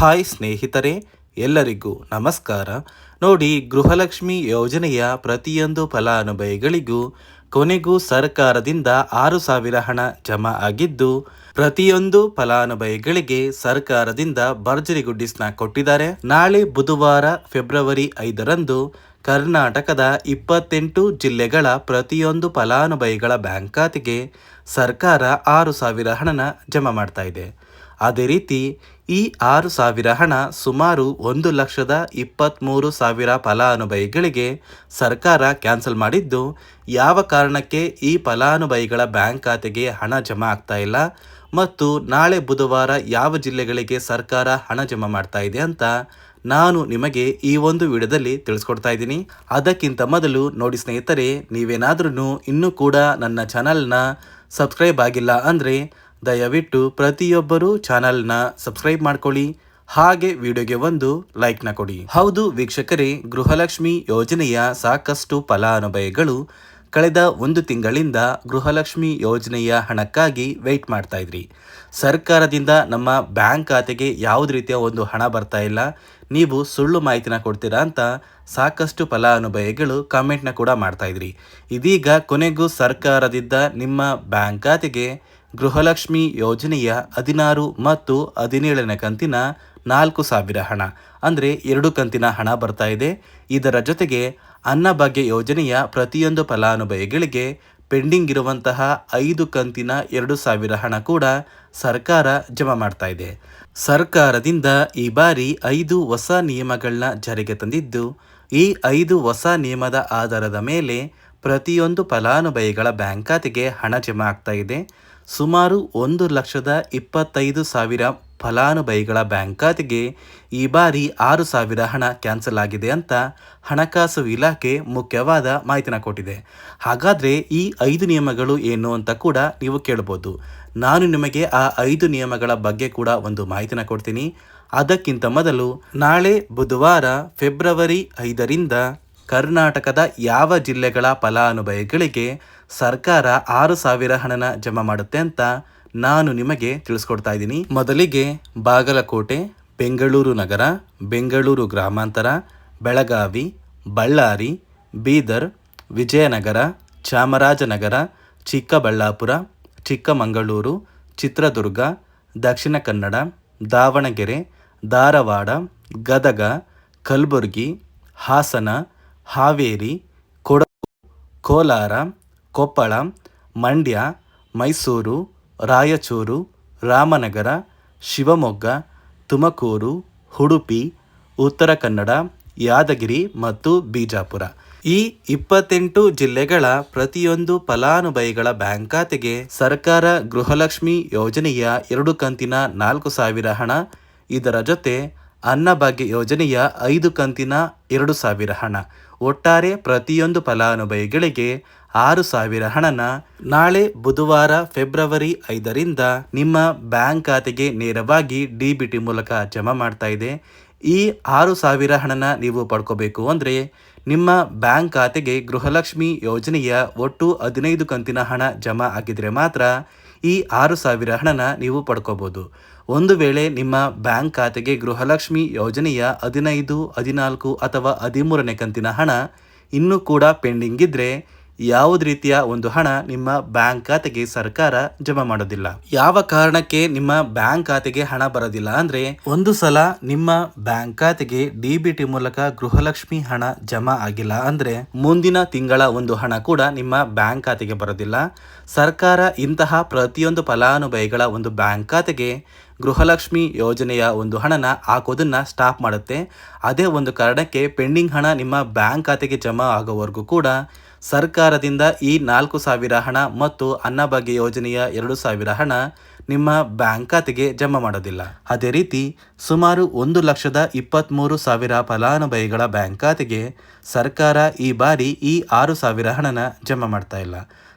Hi ಸ್ನೇಹಿತರೆ, ಎಲ್ಲರಿಗೂ ನಮಸ್ಕಾರ. ನೋಡಿ, ಗೃಹಲಕ್ಷ್ಮಿ ಯೋಜನೆಯ ಪ್ರತಿಯೊಂದು ಫಲಾನುಭವಿಗಳಿಗೂ ಕೊನೆಗೂ ಸರ್ಕಾರದಿಂದ ಆರು ಸಾವಿರ ಹಣ ಜಮಾ ಆಗಿದ್ದು, ಪ್ರತಿಯೊಂದು ಫಲಾನುಭವಿಗಳಿಗೆ ಸರ್ಕಾರದಿಂದ ಭರ್ಜರಿ ಗುಡ್ಡಿಸ್ನ ಕೊಟ್ಟಿದ್ದಾರೆ. ನಾಳೆ ಬುಧವಾರ, ಫೆಬ್ರವರಿ ಐದರಂದು ಕರ್ನಾಟಕದ ಇಪ್ಪತ್ತೆಂಟು ಜಿಲ್ಲೆಗಳ ಪ್ರತಿಯೊಂದು ಫಲಾನುಭವಿಗಳ ಬ್ಯಾಂಕ್ ಖಾತೆಗೆ ಸರ್ಕಾರ ಆರು ಸಾವಿರ ಹಣನ ಜಮಾ ಮಾಡ್ತಾ ಇದೆ. ಅದೇ ರೀತಿ ಈ ಆರು ಸಾವಿರ ಹಣ ಸುಮಾರು ಒಂದು ಲಕ್ಷದ ಇಪ್ಪತ್ತ್ಮೂರು ಸಾವಿರ ಫಲಾನುಭವಿಗಳಿಗೆ ಸರ್ಕಾರ ಕ್ಯಾನ್ಸಲ್ ಮಾಡಿದ್ದು, ಯಾವ ಕಾರಣಕ್ಕೆ ಈ ಫಲಾನುಭವಿಗಳ ಬ್ಯಾಂಕ್ ಖಾತೆಗೆ ಹಣ ಜಮಾ ಆಗ್ತಾ ಇಲ್ಲ ಮತ್ತು ನಾಳೆ ಬುಧವಾರ ಯಾವ ಜಿಲ್ಲೆಗಳಿಗೆ ಸರ್ಕಾರ ಹಣ ಜಮಾ ಮಾಡ್ತಾ ಇದೆ ಅಂತ ನಾನು ನಿಮಗೆ ಈ ಒಂದು ವಿಡಿಯೋದಲ್ಲಿ ತಿಳಿಸ್ಕೊಡ್ತಾ ಇದ್ದೀನಿ. ಅದಕ್ಕಿಂತ ಮೊದಲು ನೋಡಿ ಸ್ನೇಹಿತರೆ ನೀವೇನಾದ್ರೂ ಇನ್ನೂ ಕೂಡ ನನ್ನ ಚಾನಲ್ನ ಸಬ್ಸ್ಕ್ರೈಬ್ ಆಗಿಲ್ಲ ಅಂದರೆ ದಯವಿಟ್ಟು ಪ್ರತಿಯೊಬ್ಬರೂ ಚಾನಲ್ನ ಸಬ್ಸ್ಕ್ರೈಬ್ ಮಾಡ್ಕೊಳ್ಳಿ. ಹಾಗೆ ವಿಡಿಯೋಗೆ ಒಂದು ಲೈಕ್ನ ಕೊಡಿ. ಹೌದು ವೀಕ್ಷಕರೇ, ಗೃಹಲಕ್ಷ್ಮಿ ಯೋಜನೆಯ ಸಾಕಷ್ಟು ಫಲಾನುಭವಿಗಳು ಕಳೆದ ಒಂದು ತಿಂಗಳಿಂದ ಗೃಹಲಕ್ಷ್ಮಿ ಯೋಜನೆಯ ಹಣಕ್ಕಾಗಿ ವೆಯ್ಟ್ ಮಾಡ್ತಾ ಇದ್ರಿ. ಸರ್ಕಾರದಿಂದ ನಮ್ಮ ಬ್ಯಾಂಕ್ ಖಾತೆಗೆ ಯಾವುದೇ ರೀತಿಯ ಒಂದು ಹಣ ಬರ್ತಾ ಇಲ್ಲ, ನೀವು ಸುಳ್ಳು ಮಾಹಿತಿನ ಕೊಡ್ತೀರಾ ಅಂತ ಸಾಕಷ್ಟು ಫಲಾನುಭವಿಗಳು ಕಮೆಂಟ್ನ ಕೂಡ ಮಾಡ್ತಾ ಇದ್ರಿ. ಇದೀಗ ಕೊನೆಗೂ ಸರ್ಕಾರದಿಂದ ನಿಮ್ಮ ಬ್ಯಾಂಕ್ ಖಾತೆಗೆ ಗೃಹಲಕ್ಷ್ಮಿ ಯೋಜನೆಯ ಹದಿನಾರು ಮತ್ತು ಹದಿನೇಳನೇ ಕಂತಿನ ನಾಲ್ಕು ಸಾವಿರ ಹಣ. ಅಂದರೆ ಎರಡು ಕಂತಿನ ಹಣ ಬರ್ತಾ ಇದೆ. ಇದರ ಜೊತೆಗೆ ಅನ್ನಭಾಗ್ಯ ಯೋಜನೆಯ ಪ್ರತಿಯೊಂದು ಫಲಾನುಭವಿಗಳಿಗೆ ಪೆಂಡಿಂಗ್ ಇರುವಂತಹ ಐದು ಕಂತಿನ ಎರಡು ಸಾವಿರ ಹಣ ಕೂಡ ಸರ್ಕಾರ ಜಮಾ ಮಾಡ್ತಾ ಇದೆ. ಸರ್ಕಾರದಿಂದ ಈ ಬಾರಿ ಐದು ಹೊಸ ನಿಯಮಗಳನ್ನ ಜಾರಿಗೆ ತಂದಿದ್ದು, ಈ ಐದು ಹೊಸ ನಿಯಮದ ಆಧಾರದ ಮೇಲೆ ಪ್ರತಿಯೊಂದು ಫಲಾನುಭವಿಗಳ ಬ್ಯಾಂಕ್ ಖಾತೆಗೆ ಹಣ ಜಮಾ ಆಗ್ತಾ ಇದೆ. ಸುಮಾರು ಒಂದು ಲಕ್ಷದ ಇಪ್ಪತ್ತೈದು ಸಾವಿರ ಫಲಾನುಭವಿಗಳ ಬ್ಯಾಂಕ್ ಖಾತೆಗೆ ಈ ಬಾರಿ ಆರು ಸಾವಿರ ಹಣ ಕ್ಯಾನ್ಸಲ್ ಆಗಿದೆ ಅಂತ ಹಣಕಾಸು ಇಲಾಖೆ ಮುಖ್ಯವಾದ ಮಾಹಿತಿನ ಕೊಟ್ಟಿದೆ. ಹಾಗಾದರೆ ಈ ಐದು ನಿಯಮಗಳು ಏನು ಅಂತ ಕೂಡ ನೀವು ಕೇಳ್ಬೋದು. ನಾನು ನಿಮಗೆ ಆ ಐದು ನಿಯಮಗಳ ಬಗ್ಗೆ ಕೂಡ ಒಂದು ಮಾಹಿತಿನ ಕೊಡ್ತೀನಿ. ಅದಕ್ಕಿಂತ ಮೊದಲು ನಾಳೆ ಬುಧವಾರ ಫೆಬ್ರವರಿ ಐದರಿಂದ ಕರ್ನಾಟಕದ ಯಾವ ಜಿಲ್ಲೆಗಳ ಫಲಾನುಭವಿಗಳಿಗೆ ಸರ್ಕಾರ ಆರು ಸಾವಿರ ಹಣನ ಜಮಾ ಮಾಡುತ್ತೆ ಅಂತ ನಾನು ನಿಮಗೆ ತಿಳಿಸ್ಕೊಡ್ತಾ ಇದ್ದೀನಿ. ಮೊದಲಿಗೆ ಬಾಗಲಕೋಟೆ, ಬೆಂಗಳೂರು ನಗರ, ಬೆಂಗಳೂರು ಗ್ರಾಮಾಂತರ, ಬೆಳಗಾವಿ, ಬಳ್ಳಾರಿ, ಬೀದರ್, ವಿಜಯನಗರ, ಚಾಮರಾಜನಗರ, ಚಿಕ್ಕಬಳ್ಳಾಪುರ, ಚಿಕ್ಕಮಗಳೂರು, ಚಿತ್ರದುರ್ಗ, ದಕ್ಷಿಣ ಕನ್ನಡ, ದಾವಣಗೆರೆ, ಧಾರವಾಡ, ಗದಗ, ಕಲಬುರಗಿ, ಹಾಸನ ಹಾವೇರಿ, ಕೊಡಗು, ಕೋಲಾರ, ಕೊಪ್ಪಳ, ಮಂಡ್ಯ, ಮೈಸೂರು, ರಾಯಚೂರು, ರಾಮನಗರ, ಶಿವಮೊಗ್ಗ, ತುಮಕೂರು, ಉಡುಪಿ, ಉತ್ತರ ಕನ್ನಡ, ಯಾದಗಿರಿ ಮತ್ತು ಬಿಜಾಪುರ. ಈ ಇಪ್ಪತ್ತೆಂಟು ಜಿಲ್ಲೆಗಳ ಪ್ರತಿಯೊಂದು ಫಲಾನುಭವಿಗಳ ಬ್ಯಾಂಕ್ ಖಾತೆಗೆ ಸರ್ಕಾರ ಗೃಹಲಕ್ಷ್ಮಿ ಯೋಜನೆಯ ಎರಡು ಕಂತಿನ ನಾಲ್ಕು ಸಾವಿರ ಹಣ, ಇದರ ಜೊತೆ ಅನ್ನಭಾಗ್ಯ ಯೋಜನೆಯ ಐದು ಕಂತಿನ ಎರಡು ಸಾವಿರ ಹಣ. ಒಟ್ಟಾರೆ ಪ್ರತಿಯೊಂದು ಫಲಾನುಭವಿಗಳಿಗೆ ಆರು ಸಾವಿರ ಹಣನ ನಾಳೆ ಬುಧವಾರ ಫೆಬ್ರವರಿ ಐದರಿಂದ ನಿಮ್ಮ ಬ್ಯಾಂಕ್ ಖಾತೆಗೆ ನೇರವಾಗಿ ಡಿ ಬಿ ಟಿ ಮೂಲಕ ಜಮಾ ಮಾಡ್ತಾ ಇದೆ. ಈ ಆರು ಸಾವಿರ ಹಣನ ನೀವು ಪಡ್ಕೋಬೇಕು ಅಂದರೆ ನಿಮ್ಮ ಬ್ಯಾಂಕ್ ಖಾತೆಗೆ ಗೃಹಲಕ್ಷ್ಮಿ ಯೋಜನೆಯ ಒಟ್ಟು ಹದಿನೈದು ಕಂತಿನ ಹಣ ಜಮಾ ಆಗಿದ್ರೆ ಮಾತ್ರ ಈ ಆರು ಸಾವಿರ ಹಣನ ನೀವು ಪಡ್ಕೋಬೋದು. ಒಂದು ವೇಳೆ ನಿಮ್ಮ ಬ್ಯಾಂಕ್ ಖಾತೆಗೆ ಗೃಹಲಕ್ಷ್ಮಿ ಯೋಜನೆಯ ಹದಿನೈದು, ಹದಿನಾಲ್ಕು ಅಥವಾ ಹದಿಮೂರನೇ ಕಂತಿನ ಹಣ ಇನ್ನೂ ಕೂಡ ಪೆಂಡಿಂಗ್ ಇದ್ದರೆ ಯಾವುದೇ ರೀತಿಯ ಒಂದು ಹಣ ನಿಮ್ಮ ಬ್ಯಾಂಕ್ ಖಾತೆಗೆ ಸರ್ಕಾರ ಜಮಾ ಮಾಡೋದಿಲ್ಲ. ಯಾವ ಕಾರಣಕ್ಕೆ ನಿಮ್ಮ ಬ್ಯಾಂಕ್ ಖಾತೆಗೆ ಹಣ ಬರೋದಿಲ್ಲ ಅಂದ್ರೆ ಒಂದು ಸಲ ನಿಮ್ಮ ಬ್ಯಾಂಕ್ ಖಾತೆಗೆ ಡಿ ಬಿ ಟಿ ಮೂಲಕ ಗೃಹಲಕ್ಷ್ಮಿ ಹಣ ಜಮಾ ಆಗಿಲ್ಲ ಅಂದ್ರೆ ಮುಂದಿನ ತಿಂಗಳ ಒಂದು ಹಣ ಕೂಡ ನಿಮ್ಮ ಬ್ಯಾಂಕ್ ಖಾತೆಗೆ ಬರೋದಿಲ್ಲ. ಸರ್ಕಾರ ಇಂತಹ ಪ್ರತಿಯೊಂದು ಫಲಾನುಭವಿಗಳ ಒಂದು ಬ್ಯಾಂಕ್ ಖಾತೆಗೆ ಗೃಹಲಕ್ಷ್ಮಿ ಯೋಜನೆಯ ಒಂದು ಹಣನ ಹಾಕೋದನ್ನ ಸ್ಟಾಪ್ ಮಾಡುತ್ತೆ. ಅದೇ ಒಂದು ಕಾರಣಕ್ಕೆ ಪೆಂಡಿಂಗ್ ಹಣ ನಿಮ್ಮ ಬ್ಯಾಂಕ್ ಖಾತೆಗೆ ಜಮಾ ಆಗೋವರೆಗೂ ಕೂಡ ಸರ್ಕಾರದಿಂದ ಈ ನಾಲ್ಕು ಸಾವಿರ ಹಣ ಮತ್ತು ಅನ್ನಭಾಗ್ಯ ಯೋಜನೆಯ ಎರಡು ಸಾವಿರ ಹಣ ನಿಮ್ಮ ಬ್ಯಾಂಕ್ ಖಾತೆಗೆ ಜಮಾ ಮಾಡೋದಿಲ್ಲ. ಅದೇ ರೀತಿ ಸುಮಾರು ಒಂದು ಲಕ್ಷದ ಇಪ್ಪತ್ತ್ಮೂರು ಸಾವಿರ ಫಲಾನುಭವಿಗಳ ಬ್ಯಾಂಕ್ ಖಾತೆಗೆ ಸರ್ಕಾರ ಈ ಬಾರಿ ಈ ಆರು ಸಾವಿರ ಹಣನ ಜಮಾ ಮಾಡ್ತಾ ಇಲ್ಲ.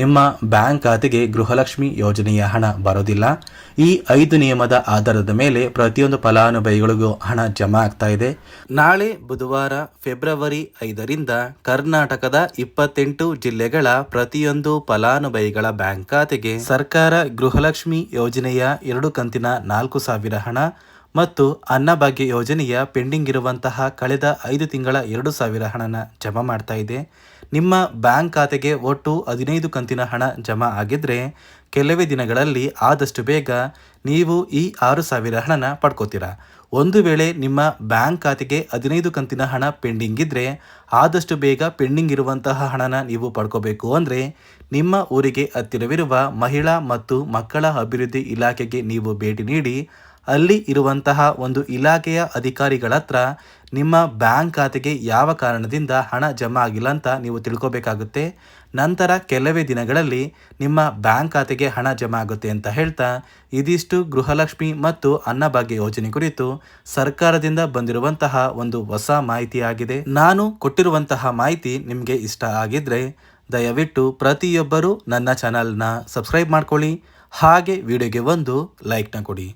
ನಿಮ್ಮ ಬ್ಯಾಂಕ್ ಖಾತೆಗೆ ಗೃಹಲಕ್ಷ್ಮಿ ಯೋಜನೆಯ ಹಣ ಬರೋದಿಲ್ಲ. ಈ ಐದು ನಿಯಮದ ಆಧಾರದ ಮೇಲೆ ಪ್ರತಿಯೊಂದು ಫಲಾನುಭವಿಗಳಿಗೂ ಹಣ ಜಮಾ ಆಗ್ತಾ ಇದೆ. ನಾಳೆ ಬುಧವಾರ ಫೆಬ್ರವರಿ ಐದರಿಂದ ಕರ್ನಾಟಕದ ಇಪ್ಪತ್ತೆಂಟು ಜಿಲ್ಲೆಗಳ ಪ್ರತಿಯೊಂದು ಫಲಾನುಭವಿಗಳ ಬ್ಯಾಂಕ್ ಖಾತೆಗೆ ಸರ್ಕಾರ ಗೃಹಲಕ್ಷ್ಮಿ ಯೋಜನೆಯ ಎರಡು ಕಂತಿನ ನಾಲ್ಕು ಸಾವಿರ ಹಣ ಮತ್ತು ಅನ್ನಭಾಗ್ಯ ಯೋಜನೆಯ ಪೆಂಡಿಂಗ್ ಇರುವಂತಹ ಕಳೆದ ಐದು ತಿಂಗಳ ಎರಡು ಸಾವಿರ ಹಣನ ಜಮಾ ಮಾಡ್ತಾ ಇದೆ. ನಿಮ್ಮ ಬ್ಯಾಂಕ್ ಖಾತೆಗೆ ಒಟ್ಟು ಹದಿನೈದು ಕಂತಿನ ಹಣ ಜಮಾ ಆಗಿದ್ರೆ ಕೆಲವೇ ದಿನಗಳಲ್ಲಿ ಆದಷ್ಟು ಬೇಗ ನೀವು ಈ ಆರು ಸಾವಿರ ಹಣನ ಪಡ್ಕೋತೀರಾ. ಒಂದು ವೇಳೆ ನಿಮ್ಮ ಬ್ಯಾಂಕ್ ಖಾತೆಗೆ ಹದಿನೈದು ಕಂತಿನ ಹಣ ಪೆಂಡಿಂಗ್ ಇದ್ದರೆ ಆದಷ್ಟು ಬೇಗ ಪೆಂಡಿಂಗ್ ಇರುವಂತಹ ಹಣನ ನೀವು ಪಡ್ಕೋಬೇಕು ಅಂದರೆ ನಿಮ್ಮ ಊರಿಗೆ ಹತ್ತಿರವಿರುವ ಮಹಿಳಾ ಮತ್ತು ಮಕ್ಕಳ ಅಭಿವೃದ್ಧಿ ಇಲಾಖೆಗೆ ನೀವು ಭೇಟಿ ನೀಡಿ ಅಲ್ಲಿ ಇರುವಂತಹ ಒಂದು ಇಲಾಖೆಯ ಅಧಿಕಾರಿಗಳ ಹತ್ರ ನಿಮ್ಮ ಬ್ಯಾಂಕ್ ಖಾತೆಗೆ ಯಾವ ಕಾರಣದಿಂದ ಹಣ ಜಮಾ ಆಗಿಲ್ಲ ಅಂತ ನೀವು ತಿಳ್ಕೊಬೇಕಾಗುತ್ತೆ. ನಂತರ ಕೆಲವೇ ದಿನಗಳಲ್ಲಿ ನಿಮ್ಮ ಬ್ಯಾಂಕ್ ಖಾತೆಗೆ ಹಣ ಜಮಾ ಆಗುತ್ತೆ ಅಂತ ಹೇಳ್ತಾ ಇದಿಷ್ಟು ಗೃಹಲಕ್ಷ್ಮಿ ಮತ್ತು ಅನ್ನಭಾಗ್ಯ ಯೋಜನೆ ಕುರಿತು ಸರ್ಕಾರದಿಂದ ಬಂದಿರುವಂತಹ ಒಂದು ಹೊಸ ಮಾಹಿತಿಯಾಗಿದೆ ನಾನು ಕೊಟ್ಟಿರುವಂತಹ ಮಾಹಿತಿ ನಿಮಗೆ ಇಷ್ಟ ಆಗಿದ್ರೆ ದಯವಿಟ್ಟು ಪ್ರತಿಯೊಬ್ಬರೂ ನನ್ನ ಚಾನಲ್ನ ಸಬ್ಸ್ಕ್ರೈಬ್ ಮಾಡ್ಕೊಳ್ಳಿ. ಹಾಗೆ ವಿಡಿಯೋಗೆ ಒಂದು ಲೈಕ್ನ ಕೊಡಿ.